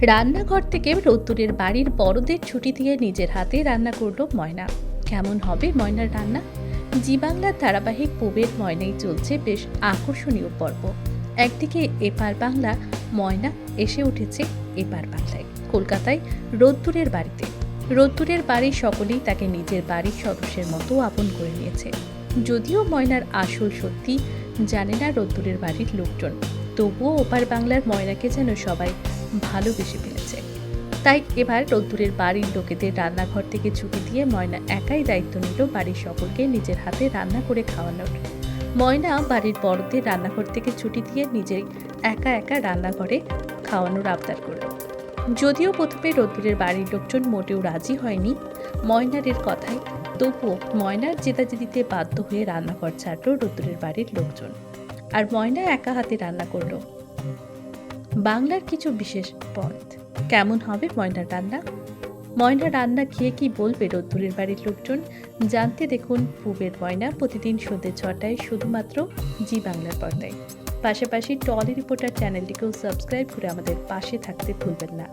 রান্নাঘর থেকে রোদ্দুরের বাড়ির বড়দের ছুটি দিয়ে নিজের হাতে রান্না করল ময়না। কেমন হবে ময়নার রান্না? জি বাংলার ধারাবাহিক পুবের ময়নাই চলছে বেশ আকর্ষণীয় পর্ব। একদিকে এপার বাংলা, ময়না এসে উঠেছে এপার বাংলায়, কলকাতায় রোদ্দুরের বাড়িতে। রোদ্দুরের বাড়ির সকলেই তাকে নিজের বাড়ির সদস্যের মতো আপন করে নিয়েছে। যদিও ময়নার আসল সত্যি জানে না রোদ্দুরের বাড়ির লোকজন, তবুও ওপার বাংলার ময়নাকে যেন সবাই ভালোবেসে ফেলেছে। তাই এবার রোদ্দুরের বাড়ির লোকেদের রান্নাঘর থেকে ছুটি দিয়ে ময়না একাই দায়িত্ব নিল বাড়ির সকলকে নিজের হাতে রান্না করে খাওয়ানোর। ময়না বাড়ির বড়দের রান্নাঘর থেকে ছুটি দিয়ে নিজেই একা একা রান্নাঘরে খাওয়ানোর আবদার করল। যদিও প্রথমে রোদ্দুরের বাড়ির লোকজন মোটেও রাজি হয়নি ময়নারের কথায় তবুও ময়নার জেদাজেদিতে বাধ্য হয়ে রান্নাঘর ছাড়লো রোদ্দুরের বাড়ির লোকজন। আর ময়না একা হাতে রান্না করল। বাংলার কিছু বিশেষ পদ কেমন হবে ময়নার রান্না? ময়না রান্না খেয়ে কি বলবে রোদ্দুরের বাড়ির লোকজন? জানতে দেখুন পূবের ময়না প্রতিদিন সন্ধ্যে ছটায় শুধুমাত্র জি বাংলার পর্দায়। পাশাপাশি টলি রিপোর্টার চ্যানেলটিকেও সাবস্ক্রাইব করে আমাদের পাশে থাকতে ভুলবেন না.